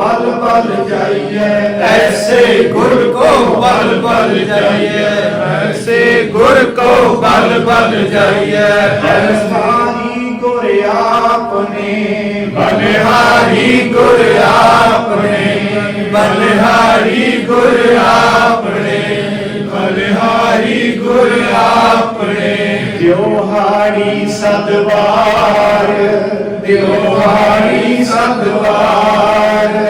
ਪਲ ਪਲ ਜਾਈਏ ਐਸੇ ਗੁਰ ਕੋ ਪਲ ਪਲ ਜਾਈਏ ਐਸੇ ਗੁਰ ਕੋ ਪਲ ਪਲ ਜਾਈਏ। ਬਨਹਾਰੀ ਗੁਰ ਆਪਨੇ ਬਨਹਾਰੀ ਗੁਰ ਆਪਨੇ ਬਨਹਾਰੀ ਗੁਰ ਆਪਨੇ ਬਨਹਾਰੀ ਗੁਰ ਆਪਨੇ ਜਿਉ ਹਾਰੀ ਸਦਵਾਰ ਦਿਉ ਹਾਰੀ ਸਦਵਾਰ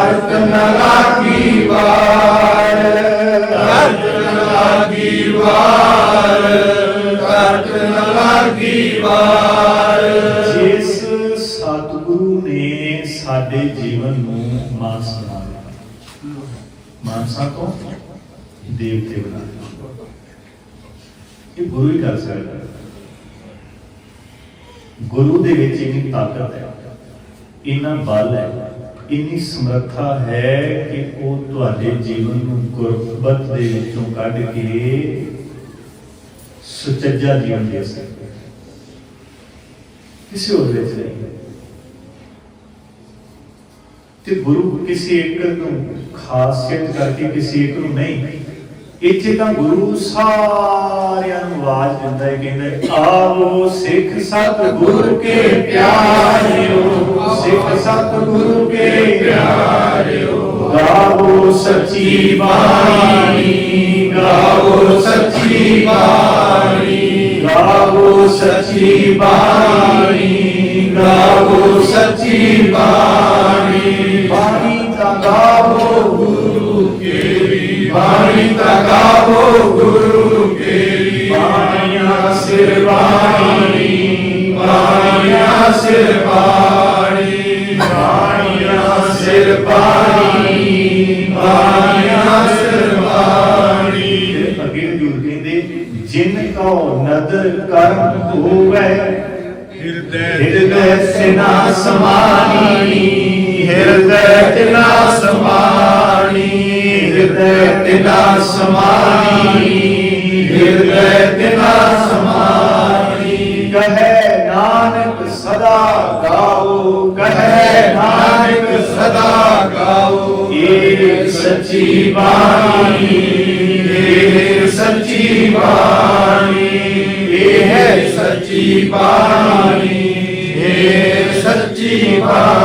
ਕਰਤ ਲਾਗੀ ਵਾਰ ਕਰਤ ਲਾਗੀ ਵਾਰ ਕਰਤ ਲਾਗੀ ਵਾਰ ਜਿਸ ਸਤਿਗੁਰੂ ਨੇ ਸਾਡੇ ਜੀਵਨ ਨੂੰ ਮਾਨਸ ਬਣਾ ਦਿੱਤਾ। ਮਾਨਸਾ ਤੋਂ ਦੇਵਤੇ ਬਣਾ ਦਿੱਤਾ। ਇਹ ਗੁਰੂ ਹੀ ਕਰ ਸਕਦਾ ਗੁਰੂ ਦੇ ਵਿੱਚ ਇੰਨੀ ਤਾਕਤ ਹੈ। ਇੰਨਾ ਬਲ ਹੈ। ਇੰਨੀ ਸਮਰੱਥਾ ਹੈ ਕਿ ਉਹ ਤੁਹਾਡੇ ਜੀਵਨ ਨੂੰ ਗੁਰਬਤ ਦੇ ਵਿੱਚੋਂ ਕੱਢ ਕੇ ਸੁਚੱਜਾ ਜੀਵਨ ਦੇ ਸਕਦਾ ਹੈ। ਕਿਸੇ ਹੋਰ ਵਿੱਚ ਨਹੀਂ ਤੇ ਗੁਰੂ ਕਿਸੇ ਇੱਕ ਨੂੰ ਖਾਸੀਅਤ ਕਰਕੇ ਕਿਸੇ ਇੱਕ ਨੂੰ ਨਹੀਂ ਇੱਥੇ ਤਾਂ ਗੁਰੂ ਸਾਰਿਆਂ ਨੂੰ ਆਵਾਜ਼ ਦਿੰਦਾ ਹੈ, ਕਹਿੰਦਾ ਆਵੋ ਸਿੱਖ ਸਤ ਗੁਰੂ ਕੇ ਪਿਆਰਿਓ, ਸਿੱਖ ਸਤ ਗੁਰੂ ਕੇ ਪਿਆਰਿਓ, ਗਾਵੋ ਸੱਚੀ ਬਾਣੀ, ਗਾਵੋ ਸੱਚੀ ਬਾਣੀ, ਗਾਵੋ ਸੱਚੀ ਬਾਣੀ, ਗਾਵੋ ਸੱਚੀ ਬਾਣੀ। ਬਾਣੀ ਦਾ ਗਾਵੋ ਗੁਰੂ ਕੇ ਬਾਣੀ ਤਾਂ ਗੁਰੂ ਕੇਰੀ ਬਾਣੀਆਂ ਸਿਰ ਬਾਣੀ ਬਾਣੀਆਂ ਸਿਰ ਬਾਣੀ ਬਾਣੀਆਂ ਸਿਰ ਬਾਣੀ ਬਾਣੀਆਂ ਸਿਰ ਬਾਣੀ ਫਿਰ ਅੱਗੇ ਜੁੜ ਕਹਿੰਦੇ ਜਿਨ ਕਉ ਨਦਰ ਕਰਮ ਹੋਵੇ ਹਿਰਦੈ ਸਿਨਾ ਸਮਾਨੀ, ਹਿਰਦੈ ਤਿਨਾ ਸਮਾਨੀ। ਹਿਰਦੈ ਤਿਨਾ ਸਮਾਨੀ ਹਿਰਦੈ ਤਿਨਾ ਸਮਾਨੀ ਕਹੈ ਨਾਨਕ ਸਦਾ ਗਾਓ, ਕਹੈ ਨਾਨਕ ਸਦਾ ਗਾਓ। ਏ ਸੱਚੀ ਬਾਣੀ ਏ ਸੱਚੀ ਬਾਣੀ। ਇਹ ਹੈ ਸੱਚੀ ਬਾਣੀ ਏ ਸੱਚੀ ਬਾਣੀ।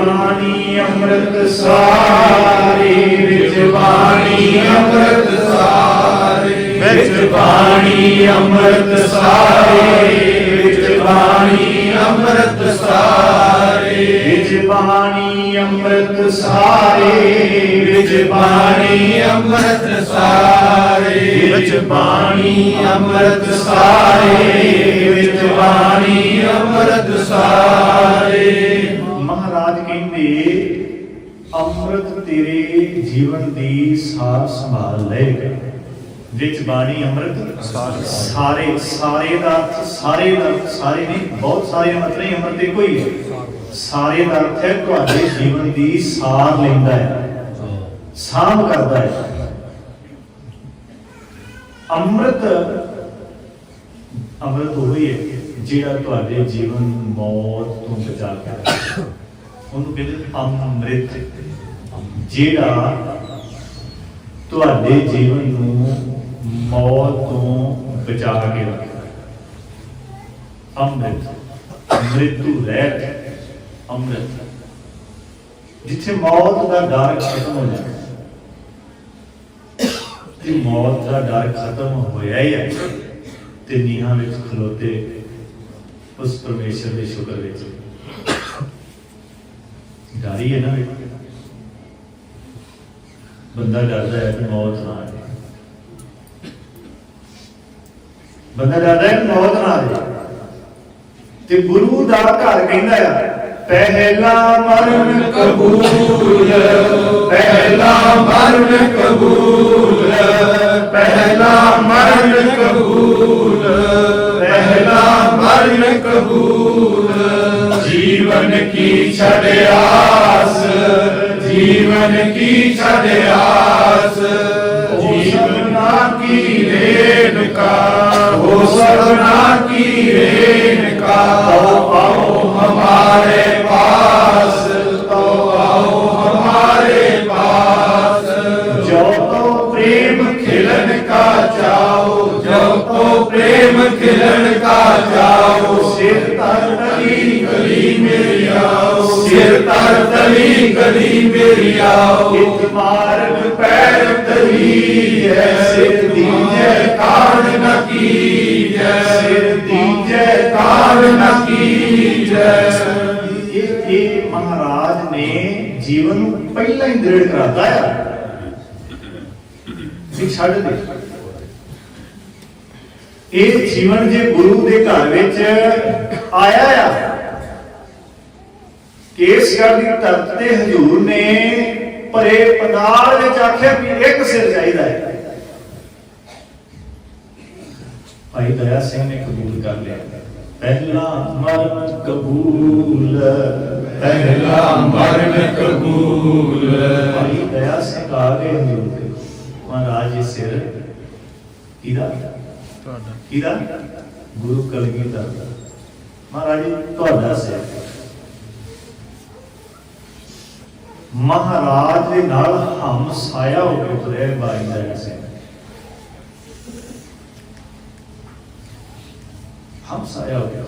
ਬਾਣੀ ਅੰਮ੍ਰਿਤ ਸਾਰੇ, ਵਿੱਚ ਬਾਣੀ ਅੰਮ੍ਰਿਤ ਸਾਰੇ, ਵਿੱਚ ਬਾਣੀ ਅੰਮ੍ਰਿਤ ਸਾਰੇ, ਵਿੱਚ ਬਾਣੀ ਅੰਮ੍ਰਿਤ ਸਾਰੇ, ਵਿੱਚ ਬਾਣੀ ਅੰਮ੍ਰਿਤ ਸਾਰੇ, ਵਿੱਚ ਬਾਣੀ ਅੰਮ੍ਰਿਤ ਸਾਰੇ, ਵਿੱਚ ਬਾਣੀ ਅੰਮ੍ਰਿਤ ਸਾਰੇ, ਵਿੱਚ ਬਾਣੀ ਅੰਮ੍ਰਿਤ ਸਾਰੇ ਮਹਾਰਾਜ ਕਹਿੰਦੇ ਅੰਮ੍ਰਿਤ ਤੇਰੇ ਜੀਵਨ ਦੀ ਸਾਰ ਸੰਭਾਲ ਲਏਗਾ ਵਿੱਚ ਬਾਣੀ ਅੰਮ੍ਰਿਤ। ਸਾਰੇ। ਸਾਰੇ ਦਾ ਅਰਥ ਸਾਰੇ ਦਾ ਅਰਥ ਸਾਰੇ ਨਹੀਂ ਬਹੁਤ ਸਾਰੇ ਮਤਲਬ ਨਹੀਂ ਅੰਮ੍ਰਿਤ ਇੱਕੋ ਹੀ ਹੈ ਸਾਰੇ ਦਾ ਅਰਥ ਹੈ ਤੁਹਾਡੇ ਜੀਵਨ ਦੀ ਸਾਰ ਲੈਂਦਾ ਹੈ। ਸਾਂਭ ਕਰਦਾ ਹੈ। ਅੰਮ੍ਰਿਤ ਅੰਮ੍ਰਿਤ ਉਹ ਹੀ ਹੈ ਜਿਹੜਾ ਤੁਹਾਡੇ ਜੀਵਨ ਮੌਤ ਤੋਂ ਬਚਾ ਕੇ ਰੱਖੇ ਉਹਨੂੰ ਕਹਿੰਦੇ ਅੰਮ੍ਰਿਤ। ਜਿਹੜਾ ਤੁਹਾਡੇ ਜੀਵਨ ਨੂੰ ਮੌਤ ਤੋਂ ਬਚਾ ਕੇ ਰੱਖਦਾ ਅੰਮ੍ਰਿਤ। ਮ੍ਰਿਤੂ ਰਹਿਤ ਅੰਮ੍ਰਿਤ। ਜਿੱਥੇ ਮੌਤ ਦਾ ਡਰ ਖਤਮ ਹੋ ਜਾਏ ਤੇ ਮੌਤ ਦਾ ਡਰ ਖਤਮ ਹੋਇਆ ਹੀ ਹੈ। ਤੇ ਨੀਹਾਂ ਵਿੱਚ ਖਲੋਤੇ ਉਸ ਪਰਮੇਸ਼ਰ ਦੇ ਸ਼ੁਕਰ ਵਿੱਚ। ਡਰ ਹੀ ਹੈ ਨਾ ਬੰਦਾ ਡਰਦਾ ਹੈ ਕਿ ਮੌਤ ਨਾ ਆਏ ਬੰਦਾ ਡਰਦਾ ਹੈ ਮੌਤ ਨਾ ਆਏ ਤੇ ਗੁਰੂ ਦਾ ਘਰ ਕਹਿੰਦਾ ਆ, ਪਹਿਲਾ ਮਰਨ ਕਬੂਲ ਪਹਿਲਾ ਮਰਨ ਕਬੂਲ ਪਹਿਲਾ ਮਰਨ ਕਬੂਲ ਪਹਿਲਾ ਮਰਨ ਕਬੂਲ जीवन की छद आस जीवन की छद आस जीवना की रेन का हो सपना की रेन का पाओ हमारे ਤਰ ਤਲੀ ਕਲੀ ਮੇਰੀ ਆਓ ਇਕ ਮਾਰਗ ਪੈਰ ਤਰੀ ਐਸੇ ਦੀਜੈ ਕਾਰਨ ਨ ਕੀਜੈ ਸਿਰ ਦੀਜੈ ਕਾਰਨ ਨ ਕੀਜੈ ਇਹ ਮਹਾਰਾਜ ਨੇ ਜੀਵਨ ਨੂੰ ਪਹਿਲਾਂ ਹੀ ਦ੍ਰਿੜ ਕਰਾਤਾ ਹੈ ਸਿੱਖ ਛੱਡ ਦੇ ਇਹ ਜੀਵਨ ਜੇ ਗੁਰੂ ਦੇ ਘਰ ਵਿੱਚ ਆਇਆ ਆ ਕੇਸਗੜ੍ਹ ਦੀ ਧਰਤ ਤੇ ਹਜ਼ੂਰ ਨੇ ਭਰੇ ਪੰਡਾਲ ਵਿੱਚ ਆਖਿਆ ਵੀ ਇੱਕ ਸਿਰ ਚਾਹੀਦਾ ਹੈ। ਭਾਈ ਦਇਆ ਸਿੰਘ ਨੇ ਕਬੂਲ ਕਰ ਲਿਆ। ਪਹਿਲਾ ਮਰਨ ਕਬੂਲ। ਪਹਿਲਾ ਮਰਨ ਕਬੂਲ। ਭਾਈ ਦਇਆ ਸਿੰਘ ਆ ਗਏ ਹਜ਼ੂਰ ਤੇ। ਮਹਾਰਾਜ ਜੀ ਸਿਰ ਕਿਹਦਾ? ਤੁਹਾਡਾ। ਕਿਹਦਾ? ਗੁਰੂ ਕਲਗੀਧਰ ਦਾ। ਮਹਾਰਾਜ ਜੀ ਤੁਹਾਡਾ ਸਿਰ। ਮਹਾਰਾਜ ਦੇ ਨਾਲ ਹਮ ਸਾਇਆ ਹੋ ਕੇ ਤੁਰੇ ਬਾਈ ਦਇਆ ਸਿੰਘ ਹਮ ਸਾਇਆ ਹੋ ਗਿਆ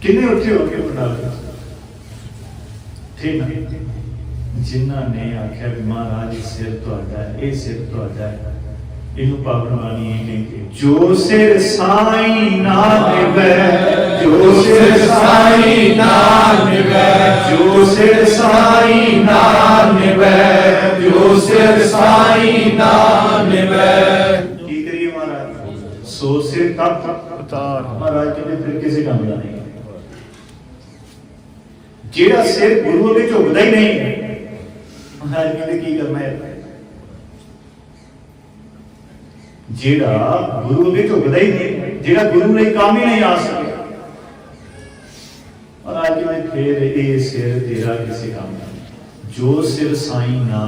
ਕਿੰਨੇ ਉੱਥੇ ਹੋ ਕੇ ਬਣਾ ਠੀਕ ਹੈ। ਜਿਨ੍ਹਾਂ ਨੇ ਆਖਿਆ ਵੀ ਮਹਾਰਾਜ, ਇਹ ਸਿਰ ਤੁਹਾਡਾ ਹੈ, ਇਹ ਸਿਰ ਤੁਹਾਡਾ ਹੈ। ਇਹਨੂੰ ਪਾਵਨ ਬਾਣੀ ਇਹ ਕਹਿੰਦੇ ਜੋ ਸਿਰ ਸਾਈ ਨਾ ਨਿਵੈ ਜੋ ਸਿਰ ਸਾਈ ਨਾਮ ਨਿਵੈ ਜੋ ਸਿਰ ਸਾਈ ਨਾ ਨਿਵੈ ਜੋ ਸਿਰ ਸਾਈ ਨਾਮ ਨਿਵੈ ਕੀ ਕਰੀਏ ਮਹਾਰਾਜ? ਸੋ ਸਿਰ ਤਪ ਉਤਾਰ। ਮਹਾਰਾਜ ਕਹਿੰਦੇ ਫਿਰ ਕਿਸੇ ਕੰਮ ਦਾ ਨਹੀਂ। ਜਿਹੜਾ ਸਿਰ ਗੁਰੂ ਅੱਗੇ ਝੁਕਦਾ ਹੀ ਨਹੀਂ, ਮਹਾਰਾਜ ਕਹਿੰਦੇ ਕੀ ਕਰਨਾ ਹੈ? ਜਿਹੜਾ ਗੁਰੂ ਅੱਗੇ ਝੁਕਦਾ ਹੀ ਨਹੀਂ, ਜਿਹੜਾ ਗੁਰੂ ਲਈ ਕੰਮ ਹੀ ਨਹੀਂ ਆ ਸਕਿਆ ਅੱਜ ਮੈਂ ਫੇਰ ਇਹ ਸਿਰ ਤੇਰਾ ਕਿਸੇ ਕੰਮ ਦਾ। ਜੋ ਸਿਰ ਸਾਈ ਨਾ